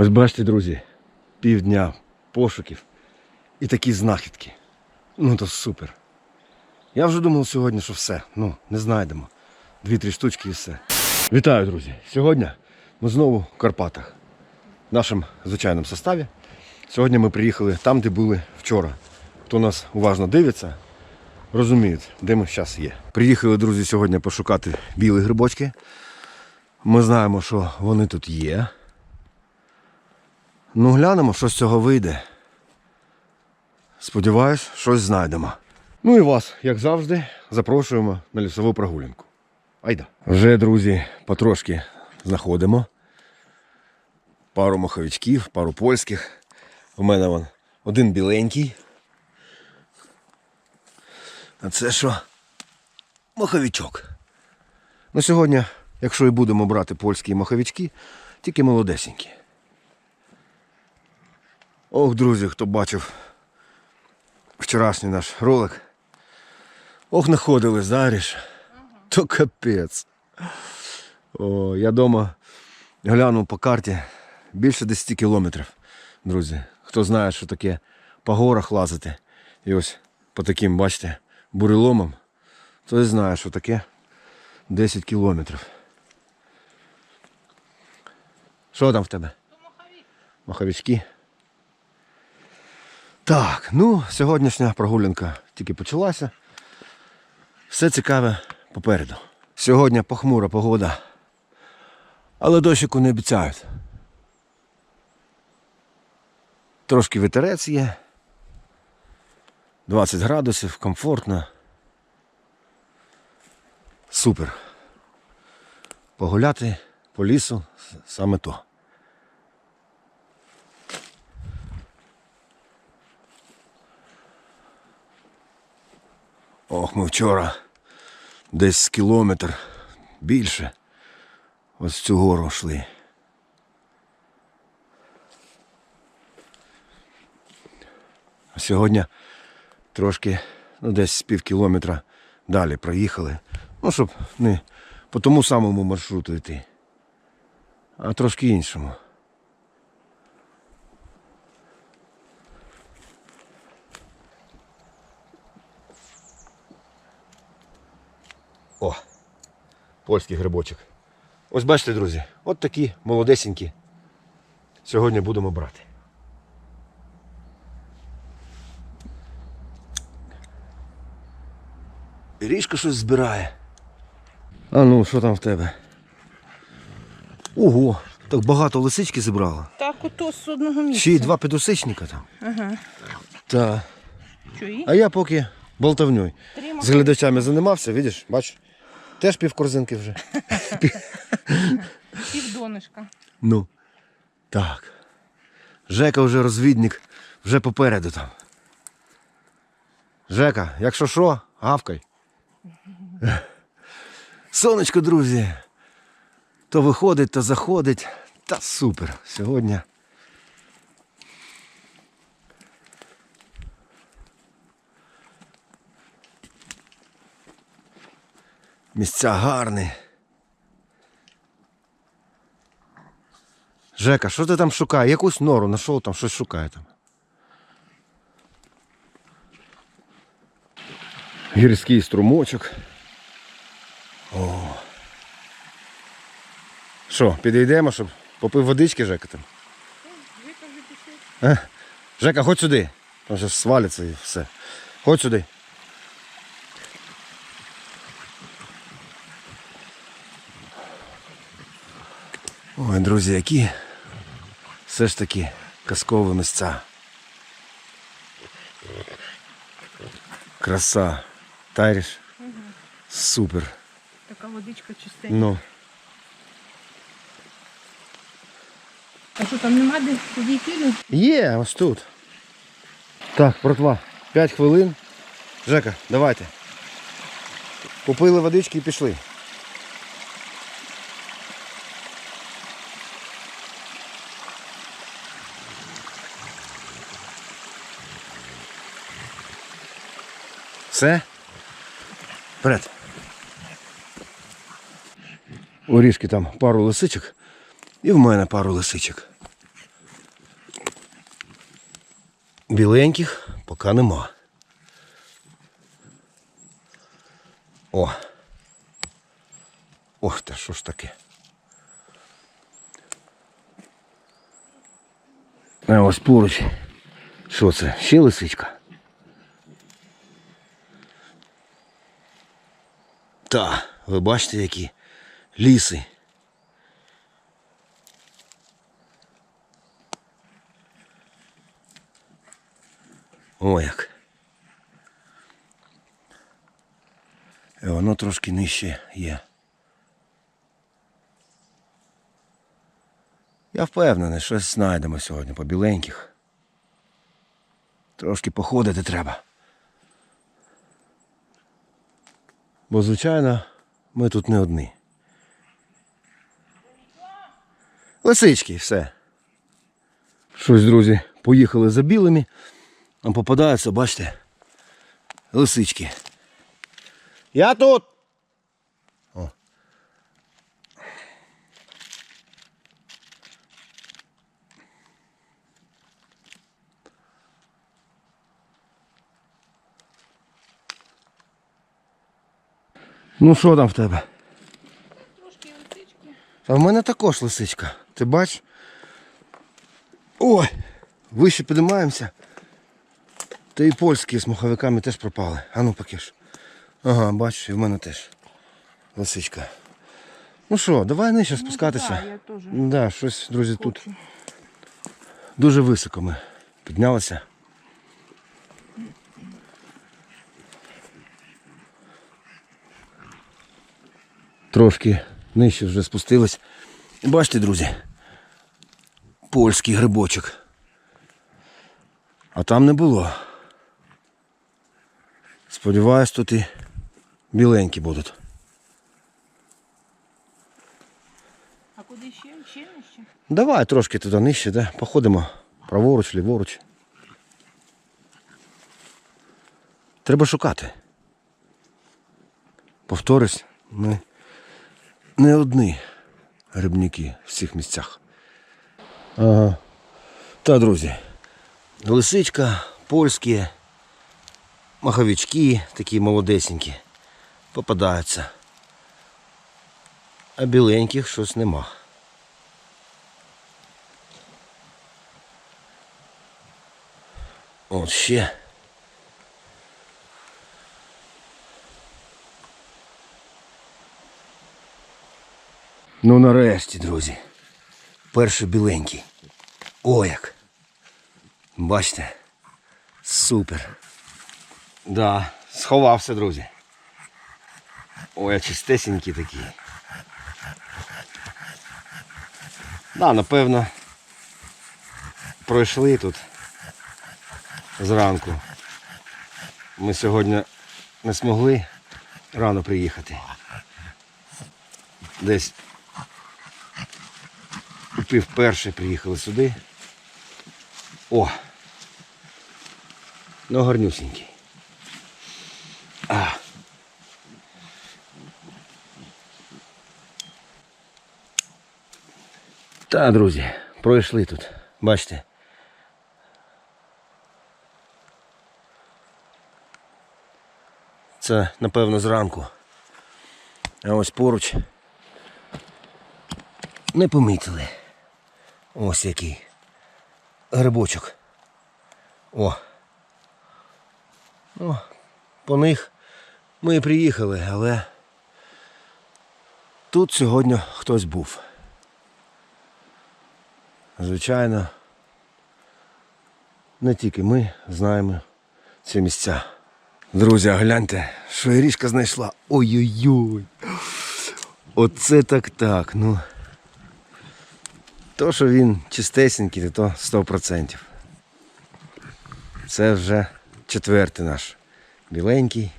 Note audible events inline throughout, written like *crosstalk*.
Ось бачите, друзі, півдня пошуків і такі знахідки. Ну то супер. Я вже думав сьогодні, що все. Ну, не знайдемо. Дві-три штучки і все. Вітаю, друзі! Сьогодні ми знову в Карпатах. В нашому звичайному составі. Сьогодні ми приїхали там, де були вчора. Хто нас уважно дивиться, розуміють, де ми зараз є. Приїхали, друзі, сьогодні пошукати білі грибочки. Ми знаємо, що вони тут є. Ну, глянемо, що з цього вийде. Сподіваюсь, щось знайдемо. Ну і вас, як завжди, запрошуємо на лісову прогулянку. Айда. Вже, друзі, потрошки знаходимо. Пару маховичків, пару польських. У мене вон один біленький. А це що? Маховичок. Ну, сьогодні, якщо і будемо брати польські маховички, тільки молодесенькі. Ох, друзі, хто бачив вчорашній наш ролик. Ох, находили, заріж. То капець. О, я дома глянув по карті більше 10 кілометрів, друзі. Хто знає, що таке по горах лазити. І ось по таким, бачите, буреломам, той знає, що таке 10 кілометрів. Що там в тебе? Маховички. Так, ну, сьогоднішня прогулянка тільки почалася. Все цікаве попереду. Сьогодні похмура погода. Але дощику не обіцяють. Трошки вітерець є. 20 градусів, комфортно. Супер. Погуляти по лісу саме то. Ох, ми вчора десь з кілометр більше ось цю гору йшли. А сьогодні трошки, ну десь з пів кілометра далі проїхали. Ну, щоб не по тому самому маршруту йти, а трошки іншому. О, польський грибочок. Ось бачите, друзі, от такі молодесенькі. Сьогодні будемо брати. Річка щось збирає. А ну, що там в тебе? Ого, так багато лисички зібрала. Так, ото з одного місця. Ще й два підосичника там. Ага. Та. Чуї? А я поки болтовньою. З глядачами займався, видиш, бачиш? Теж пів корзинки вже. *laughs* Півдонишка. Ну. Так. Жека вже розвідник, вже попереду там. Жека, якщо що, гавкай. Сонечко, друзі. То виходить, то заходить. Та супер. Сьогодні. Місця гарні. Жека, що ти там шукає? Якусь нору знайшов там, щось шукає там. Гірський струмочок. О. Що, підійдемо, щоб попив водички, Жека там? А? Жека, ходь сюди. Там зараз свалиться і все. Ходь сюди. Друзі, які все ж таки казкові місця. Краса. Тайріш. Супер. Така водичка чистенька. Ну. А що там нема де підійти? Ну, Є, ось тут. Так, братва, 5 хвилин. Жека, давайте. Купили водички і пішли. Все? Вперед. У Рішки там пару лисичок і в мене пару лисичок. Біленьких поки нема. О. Ох ти, що ж таке? А ось поруч. Що це? Ще лисичка? Та, ви бачите, які ліси. О як. І воно трошки нижче є. Я впевнений, щось знайдемо сьогодні по біленьких. Трошки походити треба. Бо, звичайно, ми тут не одні. Лисички, все. Щось, друзі, поїхали за білими, а попадаються, бачите, лисички. Я тут. Ну що там в тебе? Трошки лисички. А в мене також лисичка. Ти бач? Ой! Вище піднімаємося. Та і польські з маховиками теж пропали. А ну покиш. Ага, бачиш, і в мене теж лисичка. Ну що, давай нижче спускатися. да, я теж Да, щось, друзі, тут дуже високо ми піднялися. Трошки нижче вже спустились. Бачите, друзі, польський грибочок. А там не було. Сподіваюсь, тут і біленькі будуть. А куди ще? Ще нижче? Давай трошки туди нижче, да? походимо праворуч, ліворуч. Треба шукати. Повторюсь, ми не одні грибники в цих місцях. Ага. Та, друзі, лисичка, польські, маховички такі молодесенькі попадаються. А біленьких щось нема. От ще. Ну нарешті, друзі. Перший біленький. О як. Бачите? Супер. Да, сховався, друзі. Ой, а чистесенький такий. Да, напевно. Пройшли тут зранку. Ми сьогодні не змогли рано приїхати. Десь у пів першої приїхали сюди. О! Ну гарнюсінький. А. Та, друзі, пройшли тут. Бачите. Це, напевно, зранку. А ось поруч не помітили. Ось який грибочок. О. О, по них ми і приїхали, але тут сьогодні хтось був. Звичайно, не тільки ми знаємо ці місця. Друзі, гляньте, що Ірішка знайшла. Ой-ой-ой. Оце так так. Ну. То, що він чистесенький, то 100%. Це вже четвертий наш біленький.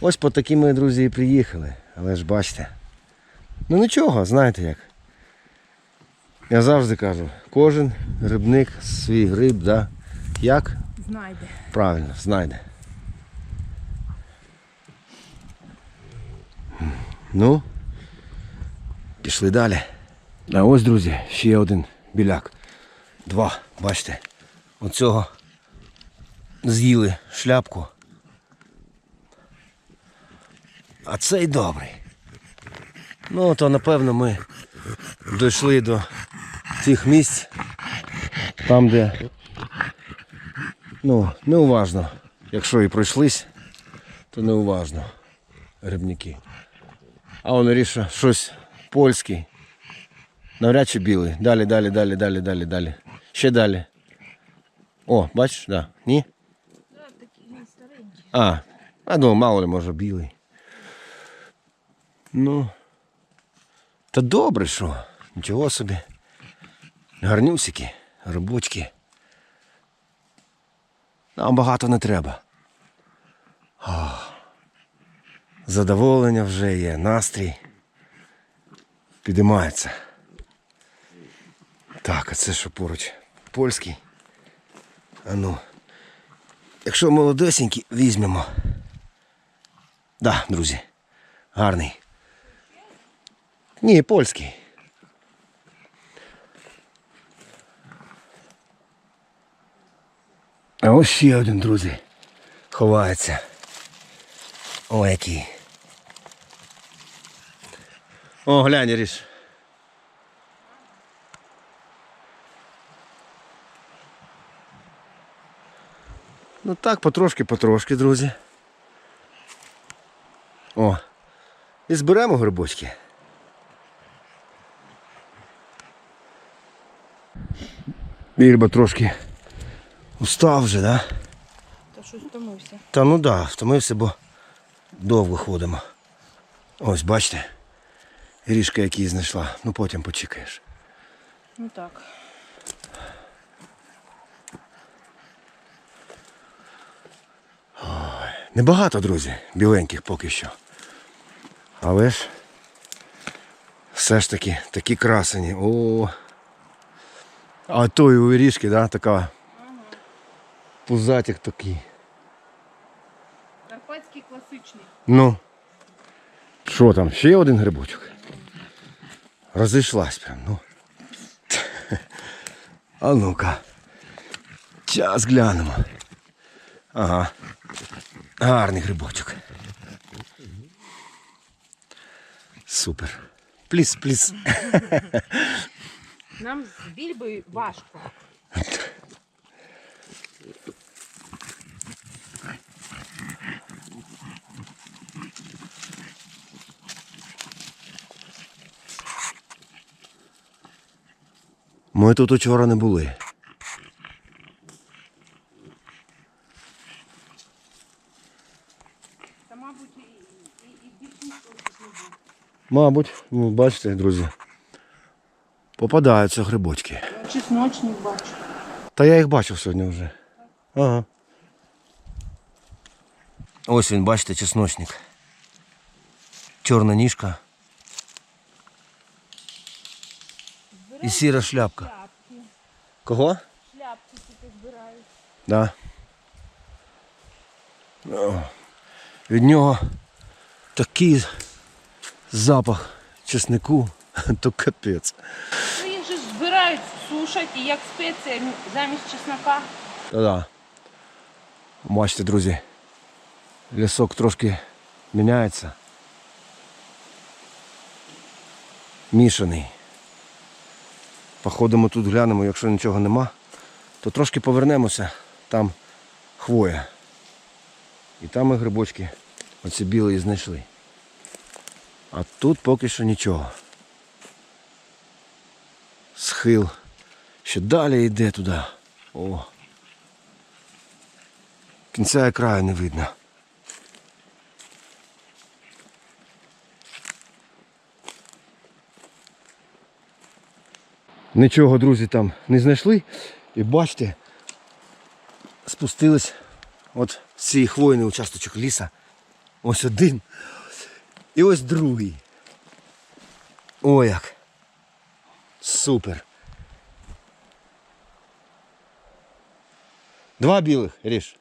Ось по такі ми, друзі, і приїхали. Але ж бачите. Ну нічого, знаєте як. Я завжди кажу, кожен грибник свій гриб, да? Як? Знайде. Правильно, знайде. Ну, пішли далі. А ось, друзі, ще один біляк. Два, бачите, оцього з'їли шляпку. А цей добрий. Ну, то напевно ми дійшли до тих місць, там, де ну, неуважно. Якщо і пройшлись, то неуважно грибники. А он ріша щось польський. Навряд чи білий. Далі, далі, далі, далі, далі, далі. Ще далі. О, бачиш, да. Ні? А, а думаю, мало ли, може, білий. Ну. Та добре, що. Нічого собі. Гарнюсики, рибочки. Нам багато не треба. А, задоволення вже є, настрій. Підіймається. Так, а це що поруч? Польський. А ну. Якщо молодесенький, візьмемо. Да, друзі. Гарний. Ні, польський. А ось ще один, друзі. Ховається. О, який. О, глянь, ріж. Ну так, потрошки-потрошки, друзі. О. І зберемо грибочки. Більба трошки устав вже, да? Та щось втомився. Та ну да, втомився, бо довго ходимо. Ось, бачите, ріжка який знайшла. Ну потім почекаєш. Ну так. Небагато, друзі, біленьких поки що. Але ж все ж таки такі красені. О. А той у ріжки, да, така пузатик такий. Карпатський класичний. Ну. Що там? Ще один грибочок. Розійшлась прям, ну. *laughs* А ну-ка. Час глянемо. Ага. Гарний грибочок. Супер. Пліс, пліс. Нам з більбою важко. Ми тут учора не були. Мабуть, ну, бачите, друзі. Попадаються грибочки. Чесночник бачу. Та я їх бачив сьогодні вже. Ага. Ось він, бачите, чесночник. Чорна ніжка. І сіра шляпка. Шляпки. Кого? Шляпки тут збирають. Да. О, від нього такий запах чеснику, *laughs* то капець. Ну їх же збирають, сушать і як спеція замість чеснока. Та-да. Бачите, друзі, лісок трошки міняється. Мішаний. Походимо тут, глянемо, якщо нічого нема, то трошки повернемося, там хвоя. І там ми грибочки оці білі знайшли. А тут поки що нічого. Схил. Ще далі йде туди. О. Кінця і краю не видно. Нічого, друзі, там не знайшли. І бачите, спустились от з цієї хвойний участочок ліса. Ось один. І ось другий. О як. Супер. Два білих, ріж.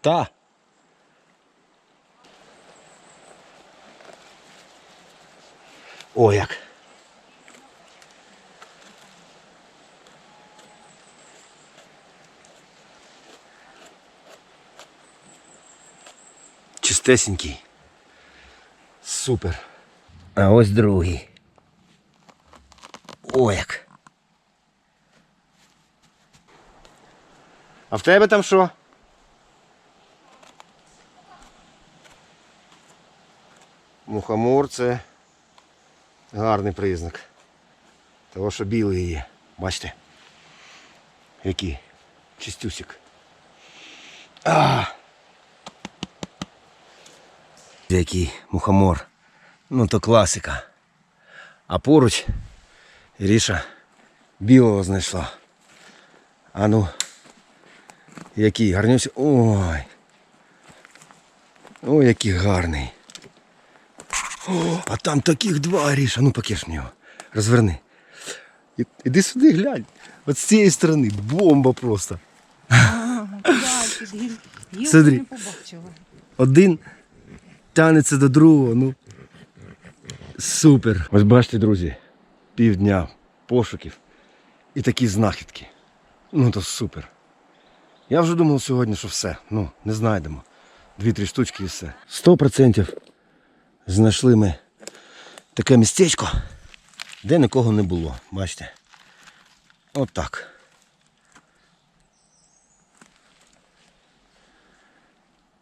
Та. О, як. чистесенький. Супер. А ось другий. О, як. А в тебе там що? Мухомор це гарний признак. Того, що білий є. Бачите? Який? Чистюсик. А! Який мухомор. Ну то класика. А поруч Ріша білого знайшла. А ну, який гарнюсь. Ой. Ой, який гарний. О, а там таких два Ріша. Ну покиш мені його. Розверни. Іди сюди глянь. От з цієї сторони бомба просто. *laughs* Смотри. Один тягнеться до другого. Ну. Супер. Ось бачите, друзі, півдня пошуків і такі знахідки. Ну то супер. Я вже думав сьогодні, що все. Ну, не знайдемо. Дві-три штучки і все. Сто процентів знайшли ми таке містечко, де нікого не було. Бачите? От так.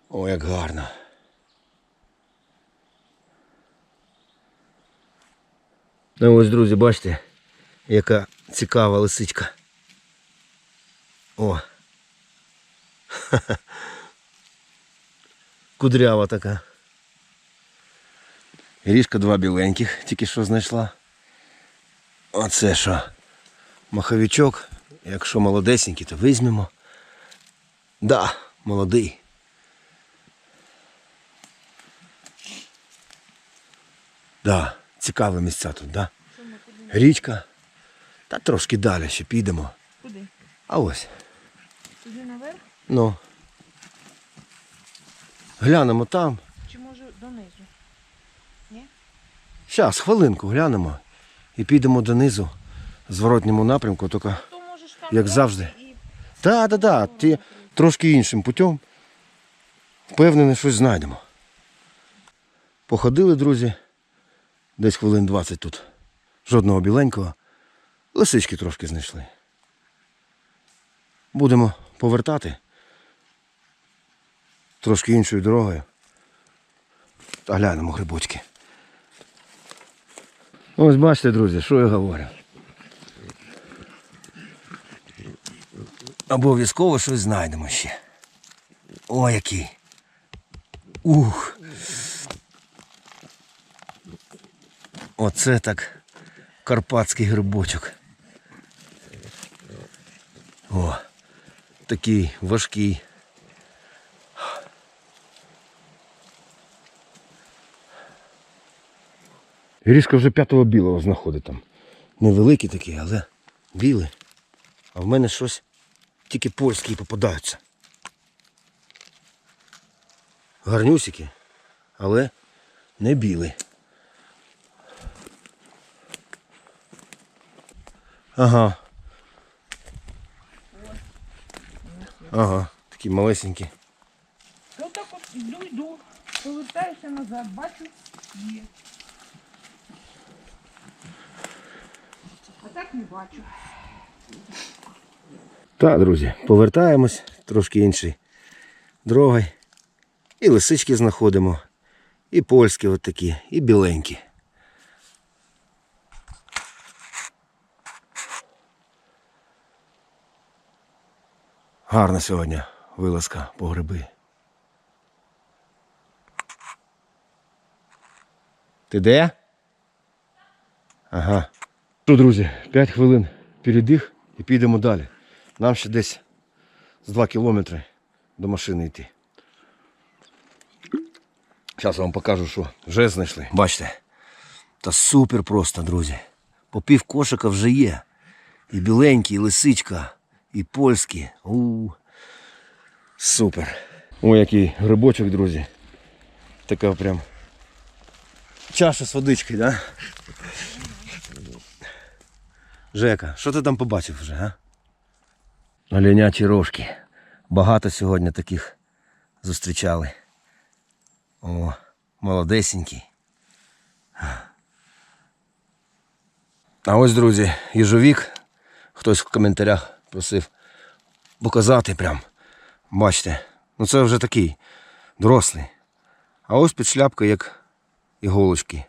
О, як гарно. Ну ось, друзі, бачите, яка цікава лисичка. О. *laughs* Кудрява така. Ріжка два біленьких тільки що знайшла. Оце що? Маховичок. Якщо молодесенький, то візьмемо. Да, молодий. Да, цікаві місця тут, да? Річка. Та трошки далі ще підемо. Куди? А ось. Туди наверх? Ну. Глянемо там. Чи може донизу? Зараз, хвилинку глянемо. І підемо донизу в зворотньому напрямку, тільки. Як завжди. Так, так, так. Ти трошки іншим путем. Впевнений, щось знайдемо. Походили, друзі. Десь хвилин 20 тут. Жодного біленького. Лисички трошки знайшли. Будемо повертати. Трошки іншою дорогою. Та глянемо грибочки. Ось бачите, друзі, що я говорю. Обов'язково щось знайдемо ще. О, який. Ух. Оце так карпатський грибочок. О, такий важкий. Грішка вже п'ятого білого знаходить там. Невеликий такий, але білий. А в мене щось тільки польські попадаються. Гарнюсики, але не білі. Ага. Ага, такі малесенькі. Я так от йду, йду, повертаюся назад, бачу, є. А так не бачу. Так, друзі, повертаємось трошки інший дорогою. І лисички знаходимо, і польські от такі, і біленькі. Гарна сьогодні вилазка по гриби. Ти де? Ага. Що, друзі, 5 хвилин передих і підемо далі. Нам ще десь з 2 кілометри до машини йти. Зараз вам покажу, що вже знайшли. Бачите? Та супер просто, друзі. По пів кошика вже є. І біленькі, і лисичка, і польські. у Супер. Ой, який грибочок, друзі. Така прям чаша з водичкою, да? Жека, що ти там побачив вже, а? Оленячі рожки. Багато сьогодні таких зустрічали. О, молодесенький. А ось, друзі, їжовік. Хтось в коментарях просив показати прям. Бачите, ну це вже такий дорослий. А ось під шляпкою як іголочки.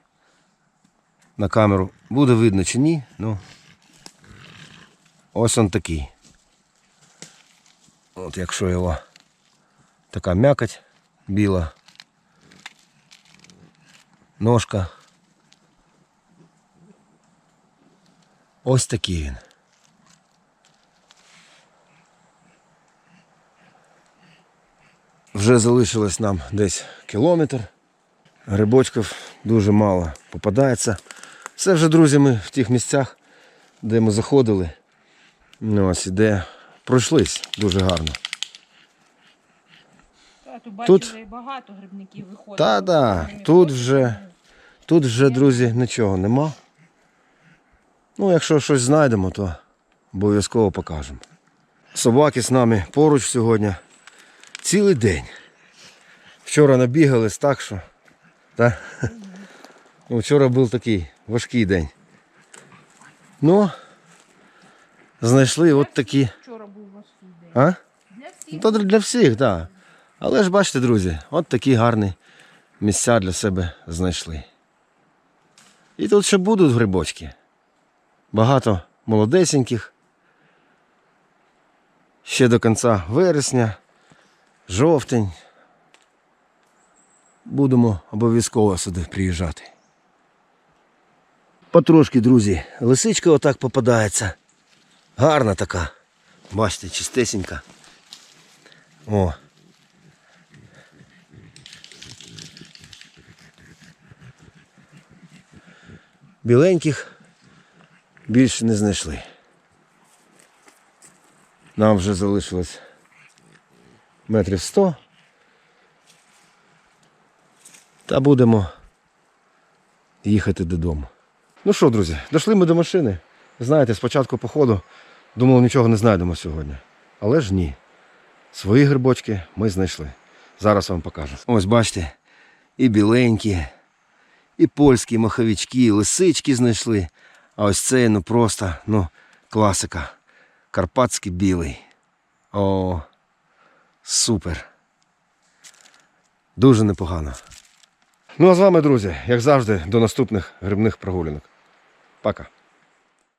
На камеру буде видно чи ні. Ну, ось он такий. От якщо його така м'якоть біла. Ножка. Ось такий він. Вже залишилось нам десь кілометр. Грибочків дуже мало попадається. Все вже, друзі, ми в тих місцях, де ми заходили. Ну, ось і де пройшлись дуже гарно. Тут бачу, Тут- вже і багато грибників виходить. Та да, Вони тут вже- Тут вже, друзі, нічого нема. Ну, якщо щось знайдемо, то обов'язково покажемо. Собаки з нами поруч сьогодні. Цілий день. Вчора набігались так, що. Та? Ну, вчора був такий важкий день. Ну, знайшли от такі. Вчора був важкий день. А? Для всіх. То для всіх, так. Але ж бачите, друзі, от такі гарні місця для себе знайшли. І тут ще будуть грибочки. Багато молодесеньких. Ще до кінця вересня, жовтень. Будемо обов'язково сюди приїжджати. Потрошки, друзі, лисичка отак попадається. Гарна така. Бачите, чистесенька. О. Біленьких більше не знайшли. Нам вже залишилось метрів сто. Та будемо їхати додому. Ну що, друзі, дійшли ми до машини. Знаєте, спочатку походу думав, нічого не знайдемо сьогодні. Але ж ні. Свої грибочки ми знайшли. Зараз вам покажу. Ось бачите, і біленькі, і польські маховички, і лисички знайшли. А ось це ну просто ну, класика. Карпатський білий. О, супер. Дуже непогано. Ну а з вами, друзі, як завжди, до наступних грибних прогулянок. Пока.